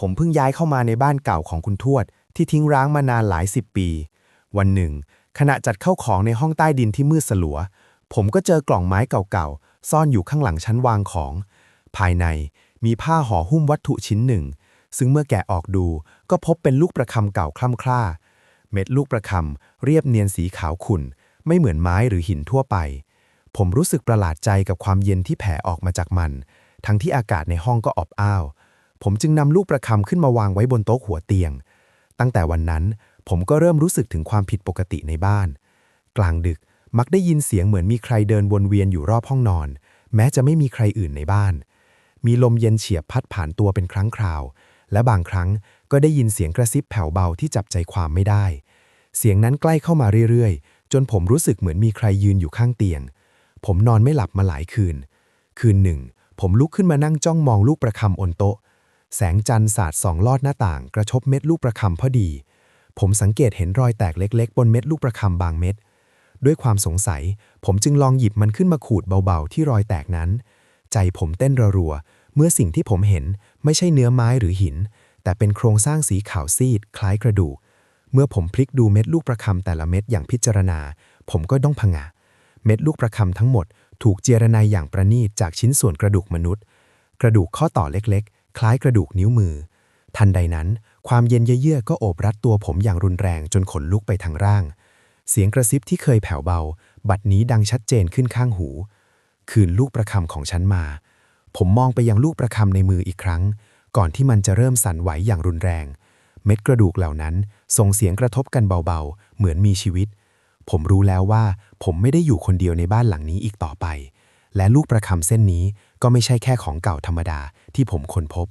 ผมเพิ่งย้ายเข้ามาในบ้านเก่าของคุณทวด ที่ทิ้งร้างมานานหลายสิบปี วันหนึ่ง ขณะจัดเข้าของในห้องใต้ดินที่มืดสลัว ผมก็เจอกล่องไม้เก่าๆ ซ่อนอยู่ข้างหลังชั้นวางของ ภายในมีผ้าห่อหุ้มวัตถุชิ้นหนึ่ง ซึ่งเมื่อแกะออกดูก็พบเป็นลูกประคำเก่าคล่ำคล่า เม็ดลูกประคำเรียบเนียนสีขาวขุ่น ไม่เหมือนไม้หรือหินทั่วไป ผมรู้สึกประหลาดใจกับความเย็นที่แผ่ออกมาจากมัน ทั้งที่อากาศในห้องก็อบอ้าว ผมจึงนำลูกประคำขึ้นมาวางไว้บนโต๊ะหัวเตียง ตั้งแต่วันนั้นผมก็เริ่มรู้สึกถึงความผิดปกติในบ้าน กลางดึกมักได้ยินเสียงเหมือนมีใครเดินวนเวียนอยู่รอบห้องนอน แม้จะไม่มีใครอื่นในบ้าน มีลมเย็นเฉียบพัดผ่านตัวเป็นครั้งคราว และบางครั้งก็ได้ยินเสียงกระซิบแผ่วเบาที่จับใจความไม่ได้ เสียงนั้นใกล้เข้ามาเรื่อยๆ จนผมรู้สึกเหมือนมีใครยืนอยู่ข้างเตียง ผมนอนไม่หลับมาหลายคืน คืนหนึ่ง ผมลุกขึ้นมานั่งจ้องมองลูกประคำบนโต๊ะ แสงจันทร์สาดส่องลอดหน้าต่าง กระทบเม็ดลูกประคำพอดี ผมสังเกตเห็นรอยแตกเล็ก ๆ บนเม็ดลูกประคำบางเม็ด ด้วยความสงสัย ผมจึงลองหยิบมันขึ้นมาขูดเบาๆ ที่รอยแตกนั้น ใจผมเต้นรัวๆเมื่อสิ่งที่ผมเห็นไม่ใช่เนื้อไม้หรือหิน แต่เป็นโครงสร้างสีขาวซีด คล้ายกระดูก เมื่อผมพลิกดูเม็ดลูกประคำแต่ละเม็ดอย่างพิจารณา ผมก็ต้องผงะเม็ดลูกประคำทั้งหมด ถูกเจรไนายอย่างประณีตจากชิ้นส่วนกระดูกมนุษย์ กระดูกข้อต่อเล็กๆ คล้ายกระดูกนิ้วมือ ทันใดนั้น ความเย็นเยือกก็โอบรัดตัวผมอย่างรุนแรงจนขนลุกไปทางร่าง เสียงกระซิบที่เคยแผ่วเบา บัดนี้ดังชัดเจนขึ้นข้างหู คืนลูกประคำของฉันมา ผมมองไปยังลูกประคำในมืออีกครั้ง ก่อนที่มันจะเริ่มสั่นไหวอย่างรุนแรง เม็ดกระดูกเหล่านั้นส่งเสียงกระทบกันเบาๆ เหมือนมีชีวิต ผมรู้แล้วว่า ผมไม่ได้อยู่คนเดียวในบ้านหลังนี้อีกต่อไป และลูกประคำเส้นนี้ก็ไม่ใช่แค่ของเก่าธรรมดาที่ผมค้นพบ